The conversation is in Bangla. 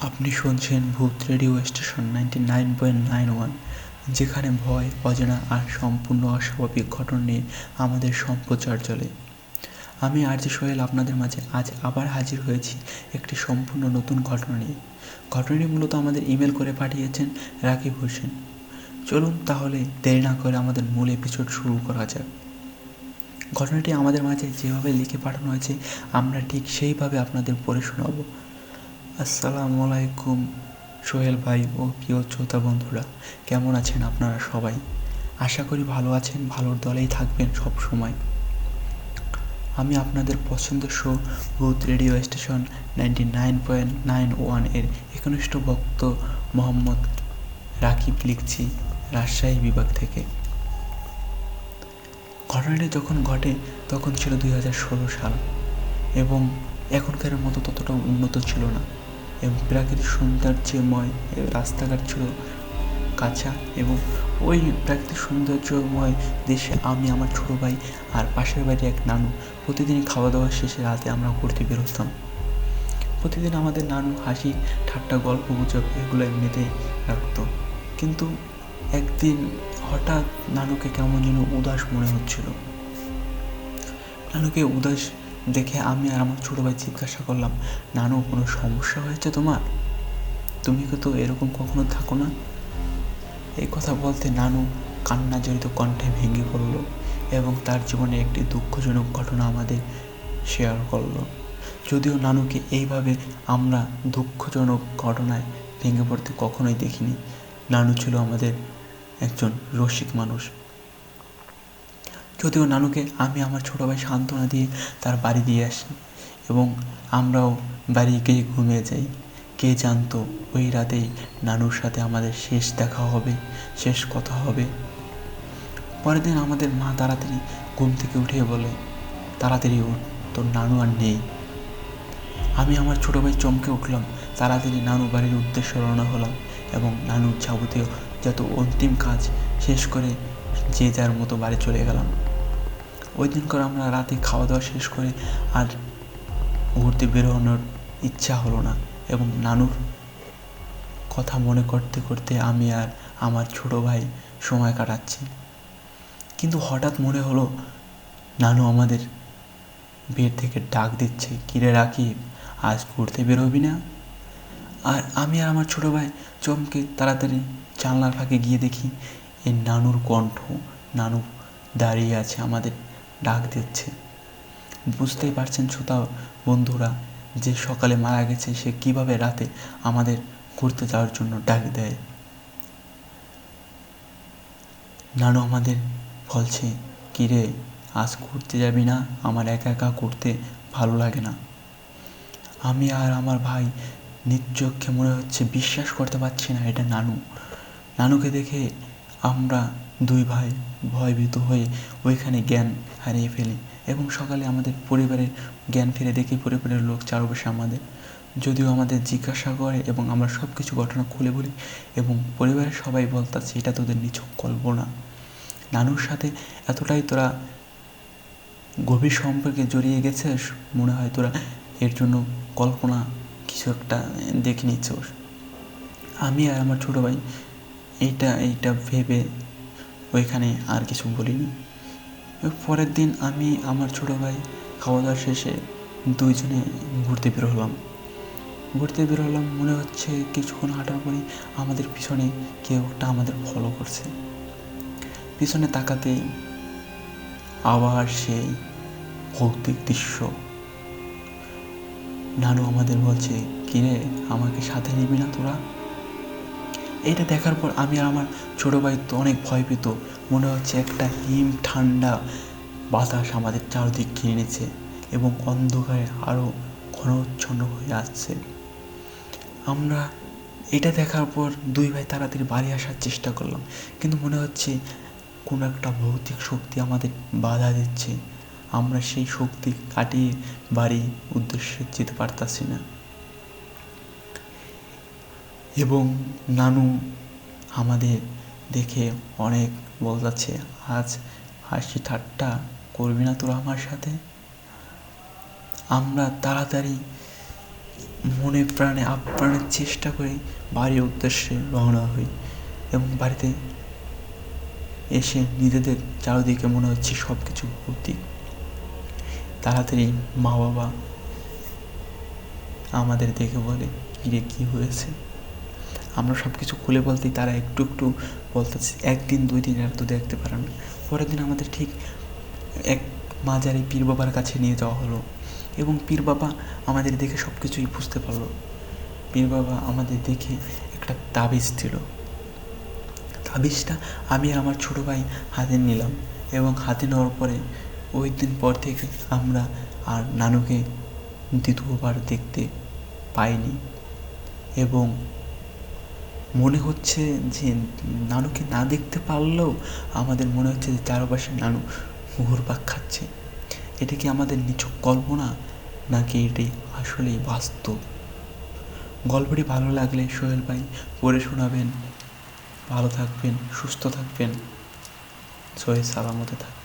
আপনি শুনছেন ভূত radio station ninety nine point nine one, যেখানে ভয়, অজানা আর সম্পূর্ণ অস্বাভাবিক ঘটনা নিয়ে আমাদের সম্প্রচার চলে। আমি আরজি সোহেল আপনাদের মাঝে আজ আবার হাজির হয়েছি একটি সম্পূর্ণ নতুন ঘটনা নিয়ে। ঘটনাটি মূলত আমাদের ইমেল করে পাঠিয়েছেন রাকিব হোসেন। চলুন তাহলে দেরি না করে আমাদের মূল এপিসোড শুরু করা যাক। ঘটনাটি আমাদের মাঝে যেভাবে লিখে পাঠানো হয়েছে, আমরা ঠিক সেইভাবে আপনাদের পড়ে শোনাবো। আসসালামু আলাইকুম সোহেল ভাই ও প্রিয় শ্রোতা বন্ধুরা, কেমন আছেন আপনারা সবাই? আশা করি ভালো আছেন, ভালোর দলেই থাকবেন সব সময়। আমি আপনাদের পছন্দের শো ভূত radio station ninety nine point nine ওয়ানের একনিষ্ঠ ভক্ত মোহাম্মদ রাকিব লিখছি রাজশাহী বিভাগ থেকে। ঘটনাটি যখন ঘটে, তখন ছিল দুই হাজার ষোলো সাল এবং এখনকার মতো ততটা উন্নত ছিল না। এবং প্রাকৃতিক সৌন্দর্যময় রাস্তাঘাট ছিল কাঁচা এবং ওই প্রাকৃতিক সৌন্দর্যময় দেশে আমি, আমার ছোটো ভাই আর পাশের বাড়ি এক নানু প্রতিদিনই খাওয়া দাওয়া শেষে রাতে আমরা ঘুরতে বেরোতাম প্রতিদিন আমাদের নানু হাসি, ঠাট্টা গল্প গুজব এগুলো মেতে রাখতো। কিন্তু একদিন হঠাৎ নানুকে কেমন যেন উদাস মনে হচ্ছিল। নানুকে উদাস দেখে আমি আর আমার ছোটো ভাই জিজ্ঞাসা করলাম, নানু, কোনো সমস্যা হয়েছে তোমার? তুমি তো এরকম কখনো থাকো না? এই কথা বলতে নানু কান্না জড়িত কণ্ঠে ভেঙে পড়ল এবং তার জীবনে একটি দুঃখজনক ঘটনা আমাদের শেয়ার করল। যদিও নানুকে এইভাবে আমরা দুঃখজনক ঘটনায় ভেঙে পড়তে কখনোই দেখিনি, নানু ছিল আমাদের একজন রসিক মানুষ। যদিও নানুকে আমি আমার ছোটো ভাই সান্ত্বনা দিয়ে তার বাড়ি দিয়ে আসি এবং আমরাও বাড়ি গিয়ে ঘুমিয়ে যাই। কে জানতো ওই রাতেই নানুর সাথে আমাদের শেষ দেখা হবে, শেষ কথা হবে। পরের দিন আমাদের মা তাড়াতাড়ি ঘুম থেকে উঠে বলে, তাড়াতাড়ি উঠ, তোর নানু আর নেই। আমি আমার ছোটো ভাই চমকে উঠলাম, তাড়াতাড়ি নানু বাড়ির উদ্দেশ্যে রওনা হলাম এবং নানুর যাবতীয় যত অন্তিম কাজ শেষ করে যে যার মতো বাড়ি চলে গেলাম। ওই দিন করে আমরা রাতে খাওয়া দাওয়া শেষ করে আর ঘুরতে বেরোনোর ইচ্ছা হলো না এবং নানুর কথা মনে করতে করতে আমি আর আমার ছোট ভাই সময় কাটাচ্ছি। কিন্তু হঠাৎ মনে হলো নানু আমাদের বের থেকে ডাক দিচ্ছে, কিরে রাখি আজ ঘুরতে বেরোবি না? আর আমি আর আমার ছোটো ভাই চমকে তাড়াতাড়ি জানলার ফাঁকে গিয়ে দেখি এই নানুর কণ্ঠ, নানু দাঁড়িয়ে আছে আমাদের ডাক দিচ্ছে। বুঝতেই পারছেন শ্রোতা বন্ধুরা, যে সকালে মারা গেছে, সে কীভাবে রাতে আমাদের ঘুরতে যাওয়ার জন্য ডাক দেয়? নানু, আমাদের বলছে, কিরে, আজ ঘুরতে যাবি না? আমার একা একা ঘুরতে ভালো লাগে না। আমি আর আমার ভাই নিচক্ষে মনে হচ্ছে, বিশ্বাস করতে পারছি না এটা নানু। নানুকে দেখে আমরা দুই ভাই ভয়ভীত হয়ে ওইখানে জ্ঞান হারিয়ে ফেলি এবং সকালে আমাদের পরিবারের জ্ঞান ফিরে দেখি পরিবারের লোক চারপাশে আমাদের। যদিও আমাদের জিজ্ঞাসা করে এবং আমরা সব কিছু ঘটনা খুলে বলি এবং পরিবারের সবাই বলতাছে, এটা তোদের নিছক কল্পনা। নানুর সাথে এতটাই তোরা গভীর সম্পর্কে জড়িয়ে গেছে মনে হয় তোরা এর জন্য কল্পনা কিছু একটা দেখে নিচ্ছ আমি আর আমার ছোটো ভাই এইটা এইটা ভেবে ওইখানে আর কিছু বলিনি। পরের দিন আমি, আমার ছোটো ভাই খাওয়া দাওয়া শেষে দুইজনে ঘুরতে বের হলাম। ঘুরতে বের হলাম মনে হচ্ছে কিছুক্ষণ হাঁটার পরে আমাদের পিছনে কেউ একটা আমাদের ফলো করছে। পিছনে তাকাতেই আবার সেই ভৌতিক দৃশ্য। নানু আমাদের বলছে, কিরে, আমাকে সাথে নিবি না তোরা? এটা দেখার পর আমি আর আমার ছোটো ভাই তো অনেক ভয় পেত। মনে হচ্ছে একটা হিম ঠান্ডা বাতাস আমাদের চারদিক নিচ্ছে এবং অন্ধকারে আরও ঘনচ্ছন্ন হয়ে আসছে। আমরা এটা দেখার পর দুই ভাই তাড়াতাড়ি বাড়ি আসার চেষ্টা করলাম, কিন্তু মনে হচ্ছে কোনো একটা ভৌতিক শক্তি আমাদের বাধা দিচ্ছে। আমরা সেই শক্তি কাটিয়ে বাড়ি উদ্দেশ্যে যেতে পারতাছি না। এবং নানু আমাদের দেখে অনেক বলতাছে আজ হাসি ঠাট্টা করবি না তোরা আমার সাথে? আমরা তাড়াতাড়ি মনে প্রাণে আপ্রাণের চেষ্টা করে, বাড়ির উদ্দেশ্যে রওনা হই এবং বাড়িতে এসে নিজেদের চারিদিকে মনে হচ্ছে সব কিছু ভৌতিক তাড়াতাড়ি মা বাবা আমাদের দেখে বলে, কিরে, কী হয়েছে? আমরা সব কিছু খুলে বলতেই তারা একটু একটু বলতেছে, একদিন, দুই দিন আর তো দেখতে পারে না। পরের দিন আমাদের ঠিক এক মাজারে পীর বাবার কাছে নিয়ে যাওয়া হলো এবং পীর বাবা আমাদের দেখে সব কিছুই বুঝতে পারল। পীর বাবা আমাদের দেখে একটা তাবিজ দিল। তাবিজটা আমি আর আমার ছোটো ভাই হাতে নিলাম এবং হাতে নেওয়ার পরে ওই দিন পর থেকে আমরা আর নানুকে দ্বিতীয়বার দেখতে পাইনি এবং মনে হচ্ছে যে নানুকে না দেখতে পারলেও আমাদের মনে হচ্ছে যে চারপাশে নানু ঘুরপাক খাচ্ছে। এটা কি আমাদের নিছক কল্পনা? নাকি এটি আসলেই বাস্তব? গল্পটি ভালো লাগলে সোহেল ভাই পড়ে শোনাবেন। ভালো থাকবেন, সুস্থ থাকবেন। সোহেল সালামতে থাকবেন।